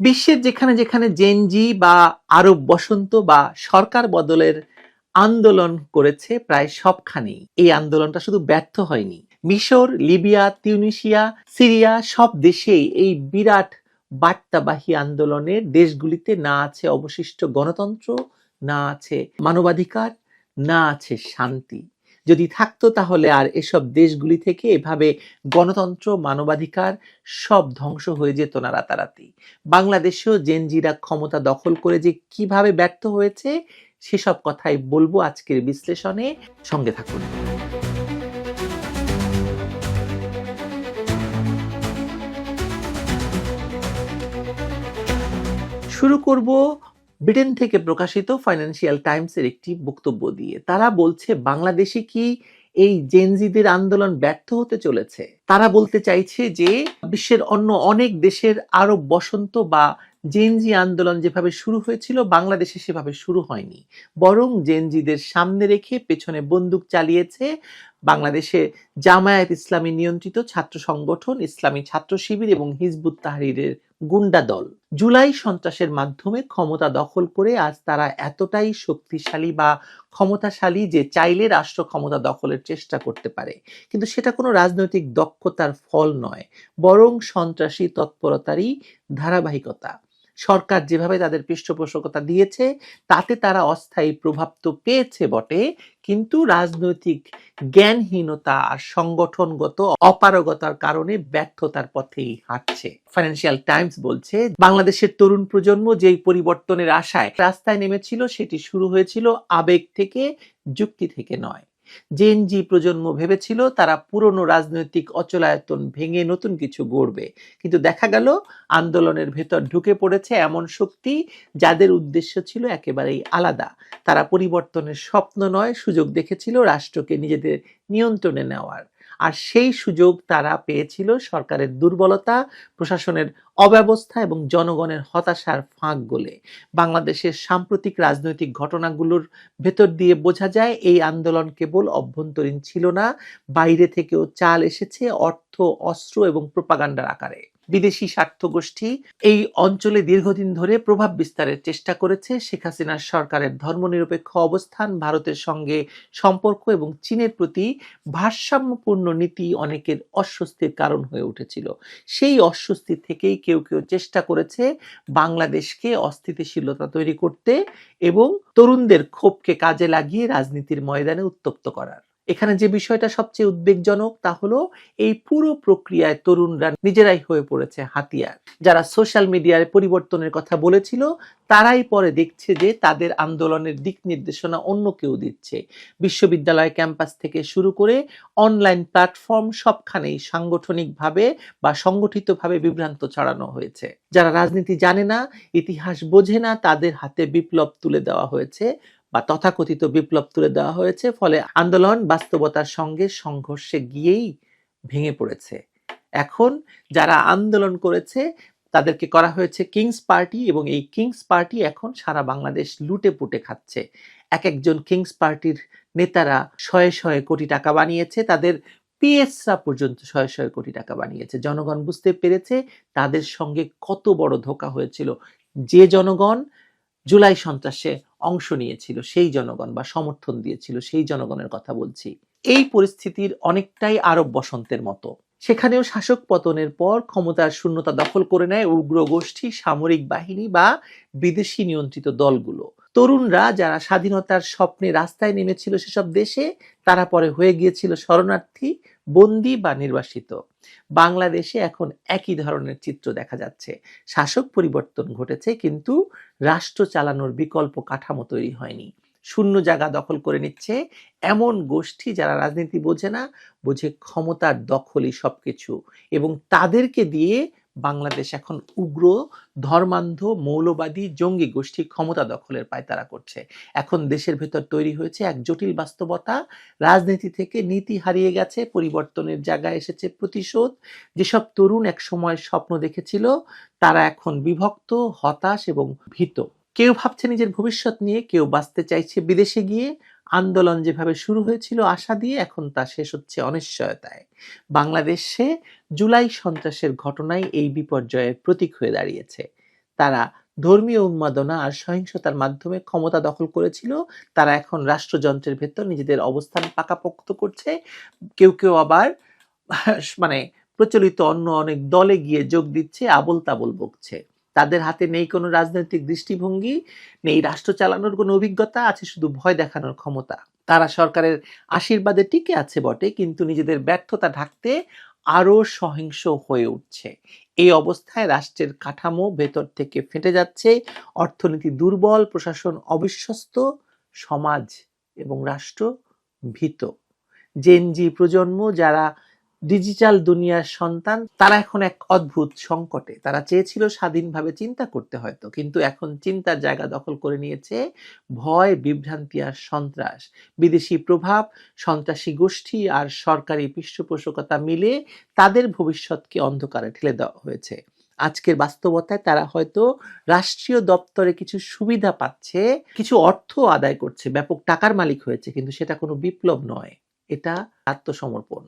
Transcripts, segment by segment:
বিশ্বের যেখানে যেখানে জেনজি বা আরব বসন্ত বা সরকার বদলের আন্দোলন করেছে প্রায় সবখানেই এই আন্দোলনটা শুধু ব্যর্থ হয়নি। মিশর, লিবিয়া তিউনিশিয়া সিরিয়া সব দেশেই এই বিরাট বার্তাবাহী আন্দোলনের দেশগুলিতে না আছে অবশিষ্ট গণতন্ত্র, না আছে মানবাধিকার, না আছে শান্তি। যদি থাকতো তাহলে আর এসব দেশগুলি থেকে এভাবে গণতন্ত্র, মানবাধিকার সব ধ্বংস হয়ে যেত না রাতারাতি। বাংলাদেশেও জেনজিরা ক্ষমতা দখল করে যে কীভাবে ব্যর্থ হয়েছে, সেসব কথাই বলব আজকের বিশ্লেষণে। সঙ্গে থাকুন। শুরু করব ব্রিটেন থেকে প্রকাশিত ফাইন্যান্সিয়াল টাইমসের একটি বক্তব্য দিয়ে, তারা বলছে, বাংলাদেশে কি এই জেনজিদের আন্দোলন ব্যর্থ হতে চলেছে? তারা বলতে চাইছে যে, বিশ্বের অন্য অনেক দেশের আরব বসন্ত বা জেনজি আন্দোলন যেভাবে শুরু হয়েছিল, বাংলাদেশে সেভাবে শুরু হয়নি। বরং জেনজিদের সামনে রেখে পেছনে বন্দুক চালিয়েছে বাংলাদেশে জামায়াত ইসলামী নিয়ন্ত্রিত ছাত্র সংগঠন, ইসলামী ছাত্র শিবির এবং হিজবুত তাহরিরের গুন্ডা দল। জুলাই সন্ত্রাসের মাধ্যমে ক্ষমতা দখল করে আজ তারা এতটাই শক্তিশালী বা ক্ষমতাশালী যে চাইলে রাষ্ট্র ক্ষমতা দখলের চেষ্টা করতে পারে। কিন্তু সেটা কোনো রাজনৈতিক দক্ষতার ফল নয়, বরং সন্ত্রাসী তৎপরতারই ধারাবাহিকতা। সরকার যেভাবে তাদের পৃষ্ঠপোষকতা দিয়েছে, তাতে তারা অস্থায়ী প্রভাব তো পেয়েছে বটে, কিন্তু রাজনৈতিক জ্ঞানহীনতা আর সংগঠনগত অপারগতার কারণে ব্যর্থতার পথেই হাঁটছে। ফাইন্যান্সিয়াল টাইমস বলছে, বাংলাদেশের তরুণ প্রজন্ম যেই পরিবর্তনের আশায় রাস্তায় নেমেছিল, সেটি শুরু হয়েছিল আবেগ থেকে, যুক্তি থেকে নয়। জেনজি প্রজন্ম ভেবেছিল তারা পুরনো রাজনৈতিক অচলায়তন ভেঙে নতুন কিছু গড়বে। কিন্তু দেখা গেল, আন্দোলনের ভেতর ঢুকে পড়েছে এমন শক্তি যাদের উদ্দেশ্য ছিল একেবারেই আলাদা। তারা পরিবর্তনের স্বপ্ন নয়, সুযোগ দেখেছিল রাষ্ট্রকে নিজেদের নিয়ন্ত্রণে নেওয়ার। আর সেই সুযোগ তারা পেয়েছিল সরকারের দুর্বলতা, প্রশাসনের অব্যবস্থা এবং জনগণের হতাশার ফাঁক গোলে। বাংলাদেশের সাম্প্রতিক রাজনৈতিক ঘটনাগুলোর ভেতর দিয়ে বোঝা যায়, এই আন্দোলন কেবল অভ্যন্তরীণ ছিল না, বাইরে থেকেও চাল এসেছে অর্থ, অস্ত্র এবং প্রপাগান্ডার আকারে। বিদেশি স্বার্থ গোষ্ঠী এই অঞ্চলে দীর্ঘদিন ধরে প্রভাব বিস্তারের চেষ্টা করেছে। শেখ হাসিনার সরকারের ধর্মনিরপেক্ষ অবস্থান, ভারতের সঙ্গে সম্পর্ক এবং চীনের প্রতি ভারসাম্যপূর্ণ নীতি অনেকের অস্বস্তির কারণ হয়ে উঠেছিল। সেই অস্বস্তি থেকেই কেউ কেউ চেষ্টা করেছে বাংলাদেশকে অস্থিতিশীলতা তৈরি করতে এবং তরুণদের ক্ষোভকে কাজে লাগিয়ে রাজনীতির ময়দানে উত্তপ্ত করার। এখানে যে বিষয়টা সবচেয়ে উদ্বেগজনক তা হলো এই পুরো প্রক্রিয়ায় তরুণরা নিজেরাই হয়ে পড়েছে হাতিয়ার। যারা সোশ্যাল মিডিয়ায় পরিবর্তনের কথা বলেছিল, তারাই পরে দেখছে যে তাদের আন্দোলনের দিক নির্দেশনা অন্য কেউ দিচ্ছে। বিশ্ববিদ্যালয় ক্যাম্পাস থেকে শুরু করে অনলাইন প্ল্যাটফর্ম সবখানেই সাংগঠনিকভাবে বা সংগঠিতভাবে বিভ্রান্ত ছড়ানো হয়েছে। যারা রাজনীতি জানে না, ইতিহাস বোঝে না, তাদের হাতে বিপ্লব তুলে দেওয়া হয়েছে। বা তথাকথিত বিপ্লব তুলে দেওয়া হয়েছে, ফলে আন্দোলন বাস্তবতার সঙ্গে সংঘর্ষে গিয়েই ভেঙে পড়েছে। এখন যারা আন্দোলন করেছে, তাদেরকে করা হয়েছে কিংস পার্টি এবং এই কিংস পার্টি এখন সারা বাংলাদেশ লুটে পুটে খাচ্ছে। এক একজন কিংস পার্টির নেতারা শয়ে শয়ে কোটি টাকা বানিয়েছে, তাদের পিএসরা পর্যন্ত শয়ে শয়ে কোটি টাকা বানিয়েছে। জনগণ বুঝতে পেরেছে তাদের সঙ্গে কত বড় ধোকা হয়েছিল। যে জনগণ জুলাই সন্ত্রাসে অংশ নিয়েছিল, সেই জনগণ বা সমর্থন দিয়েছিল, সেই জনগণের কথা বলছি। এই পরিস্থিতির অনেকটাই আরব বসন্তের মতো। সেখানেও শাসক পতনের পর ক্ষমতার শূন্যতা দখল করে নেয় উগ্র গোষ্ঠী, সামরিক বাহিনী বা বিদেশি নিয়ন্ত্রিত দলগুলো। তরুণরা যারা স্বাধীনতার স্বপ্নে রাস্তায় নেমেছিল সেসব দেশে, তারা পরে হয়ে গিয়েছিল শরণার্থী, বন্দি বা নির্বাসিত। বাংলাদেশে এখন একই ধরনের চিত্র দেখা যাচ্ছে। শাসক পরিবর্তন ঘটেছে, কিন্তু রাষ্ট্র চালানোর বিকল্প কাঠামো তৈরি হয়নি। শূন্য জায়গা দখল করে নিচ্ছে এমন গোষ্ঠী যারা রাজনীতি বোঝে না, বোঝে ক্ষমতার দখলই সবকিছু এবং তাদেরকে দিয়ে বাংলাদেশ এখন উগ্র, ধর্মান্ধ, মৌলবাদী, জঙ্গি গোষ্ঠী ক্ষমতা দখলের পায়তারা করছে। এখন দেশের ভেতর তৈরি হয়েছে এক জটিল বাস্তবতা। রাজনীতি থেকে নীতি হারিয়ে গেছে, পরিবর্তনের জায়গায় এসেছে প্রতিশোধ। যেসব তরুণ এক সময় স্বপ্ন দেখেছিল, তারা এখন বিভক্ত, হতাশ এবং ভীত। কেউ ভাবছে নিজের ভবিষ্যৎ নিয়ে, কেউ বাঁচতে চাইছে বিদেশে গিয়ে। আন্দোলন যেভাবে শুরু হয়েছিল, আশা দিয়ে এখন তা শেষ হচ্ছে অনিশ্চয়তায়। বাংলাদেশে জুলাই সন্ত্রাসের ঘটনাই এই বিপর্যয়ের প্রতীক হয়ে দাঁড়িয়েছে। তারা ধর্মীয় উন্মাদনা আর সহিংসতার মাধ্যমে ক্ষমতা দখল করেছিল। তারা এখন রাষ্ট্রযন্ত্রের ভেতর নিজেদের অবস্থান পাকাপোক্ত করছে। কেউ কেউ আবার মানে প্রচলিত অন্য অনেক দলে গিয়ে যোগ দিচ্ছে আবল তাবল বকছে। তাদের হাতে নেই কোনো রাজনৈতিক দৃষ্টিভঙ্গি, নেই রাষ্ট্র চালানোর কোনো অভিজ্ঞতা, আছে শুধু ভয় দেখানোর ক্ষমতা। তারা সরকারের আশীর্বাদে টিকে আছে বটে, কিন্তু নিজেদের ব্যর্থতা ঢাকতে আরও সহিংস হয়ে উঠছে। এই অবস্থায় রাষ্ট্রের কাঠামো ভেতর থেকে ফেটে যাচ্ছে, অর্থনীতি দুর্বল, প্রশাসন অবিশ্বস্ত, সমাজ এবং রাষ্ট্র ভীত। জেনজি প্রজন্ম যারা ডিজিটাল দুনিয়ার সন্তান, তারা এখন এক অদ্ভুত সংকটে। তারা চেয়েছিল স্বাধীনভাবে চিন্তা করতে হয়তো, কিন্তু এখন চিন্তার জায়গা দখল করে নিয়েছে ভয়, বিভ্রান্তি আর সন্ত্রাস। বিদেশি প্রভাব, সন্ত্রাসী গোষ্ঠী আর সরকারি পৃষ্ঠপোষকতা মিলে তাদের ভবিষ্যৎকে অন্ধকারে ঠেলে দেওয়া হয়েছে। আজকের বাস্তবতায় তারা হয়তো রাষ্ট্রীয় দপ্তরে কিছু সুবিধা পাচ্ছে, কিছু অর্থ আদায় করছে, ব্যাপক টাকার মালিক হয়েছে, কিন্তু সেটা কোনো বিপ্লব নয়। এটা আত্মসমর্পণ।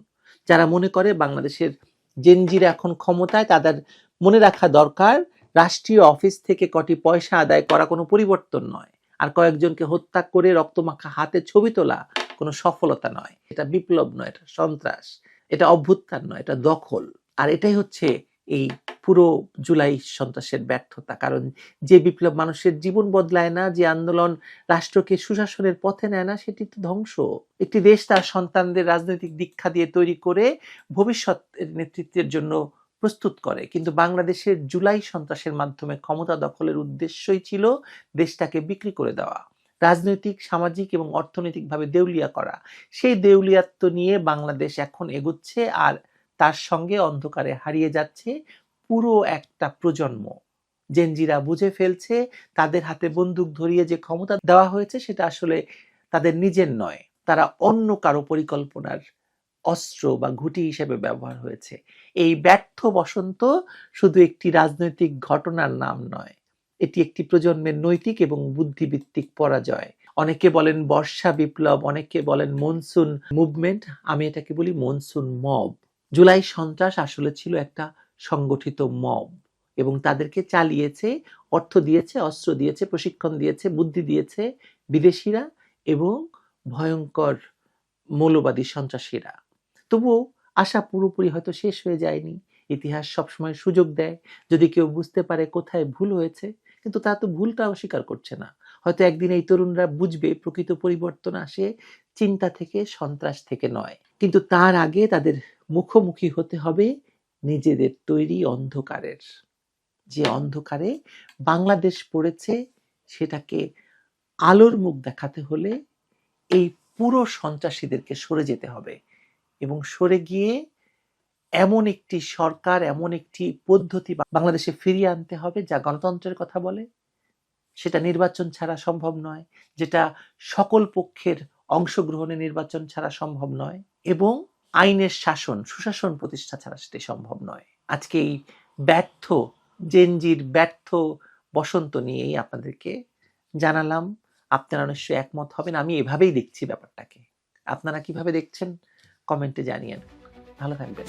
যারা মনে করে বাংলাদেশের জেনজিরা এখন ক্ষমতায় তাদের মনে রাখা দরকার, রাষ্ট্রীয় অফিস থেকে কটি পয়সা আদায় করা কোনো পরিবর্তন নয়। আর কয়েকজনকে হত্যা করে রক্তমাখা হাতে ছবি তোলা কোনো সফলতা নয়। এটা বিপ্লব নয়, এটা সন্ত্রাস, এটা অভ্যুত্থান নয়, এটা দখল। আর এটাই হচ্ছে এই পুরো জুলাই সন্ত্রাসের ব্যর্থতা। কারণ যে বিপ্লব মানুষের জীবন বদলায় না, যে আন্দোলন রাষ্ট্রকে সুশাসনের পথে নেয় না, সেটি তো ধ্বংস। একটি দেশ তার সন্তানদের রাজনৈতিক দীক্ষা দিয়ে তৈরি করে ভবিষ্যৎ নেতৃত্বের জন্য প্রস্তুত করে। কিন্তু বাংলাদেশের জুলাই সন্ত্রাসের মাধ্যমে ক্ষমতা দখলের উদ্দেশ্যই ছিল দেশটাকে বিক্রি করে দেওয়া। রাজনৈতিক, সামাজিক এবং অর্থনৈতিকভাবে দেউলিয়া করা। সেই দেউলিয়াত্ব নিয়ে বাংলাদেশ এখন এগুচ্ছে আর তার সঙ্গে অন্ধকারে হারিয়ে যাচ্ছে পুরো একটা প্রজন্ম। জেনজিরা বুঝে ফেলছে, তাদের হাতে বন্দুক ধরিয়ে যে ক্ষমতা দেওয়া হয়েছে, সেটা আসলে তাদের নিজের নয়। তারা অন্য কারও পরিকল্পনার অস্ত্র বা ঘুঁটি হিসেবে ব্যবহার হয়েছে। এই ব্যর্থ বসন্ত শুধু একটি রাজনৈতিক ঘটনার নাম নয়, এটি একটি প্রজন্মের নৈতিক এবং বুদ্ধিভিত্তিক পরাজয়। অনেকে বলেন বর্ষা বিপ্লব, অনেকে বলেন মনসুন মুভমেন্ট আমি এটাকে বলি মনসুন মব জুলাই সন্ত্রাস আসলে ছিল একটা সংগঠিত মব এবং তাদেরকে চালিয়েছে, অর্থ দিয়েছে, অস্ত্র দিয়েছে, প্রশিক্ষণ দিয়েছে, বুদ্ধি দিয়েছে বিদেশিরা এবং ভয়ঙ্কর মৌলবাদী সন্ত্রাসীরা। তবুও আশা পুরোপুরি হয়তো শেষ হয়ে যায়নি। ইতিহাস সবসময় সুযোগ দেয়। যদি কেউ বুঝতে পারে কোথায় ভুল হয়েছে, কিন্তু তা তো ভুলটা অস্বীকার করছে না। হয়তো একদিন এই তরুণরা বুঝবে প্রকৃত পরিবর্তন আসে চিন্তা থেকে, সন্ত্রাস থেকে নয়। কিন্তু তার আগে তাদের মুখোমুখি হতে হবে নিজেদের তৈরি অন্ধকারের। যে অন্ধকারে বাংলাদেশ পড়েছে, সেটাকে আলোর মুখ দেখাতে হলে এই পুরো সন্ত্রাসীদেরকে সরে যেতে হবে এবং সরে গিয়ে এমন একটি সরকার, এমন একটি পদ্ধতি বাংলাদেশে ফিরিয়ে আনতে হবে যা গণতন্ত্রের কথা বলে। সেটা নির্বাচন ছাড়া সম্ভব নয়, যেটা সকল পক্ষের অংশগ্রহণে নির্বাচন ছাড়া সম্ভব নয় এবং আইনের শাসন, সুশাসন প্রতিষ্ঠা ছাড়া সেটি সম্ভব নয়। আজকে এই ব্যর্থ জেনজির ব্যর্থ বসন্ত নিয়েই আপনাদেরকে জানালাম, আপনারা নিশ্চয়ই একমত হবেন, আমি এভাবেই দেখছি ব্যাপারটাকে। আপনারা কীভাবে দেখছেন, কমেন্টে জানিয়েন। ভালো থাকবেন।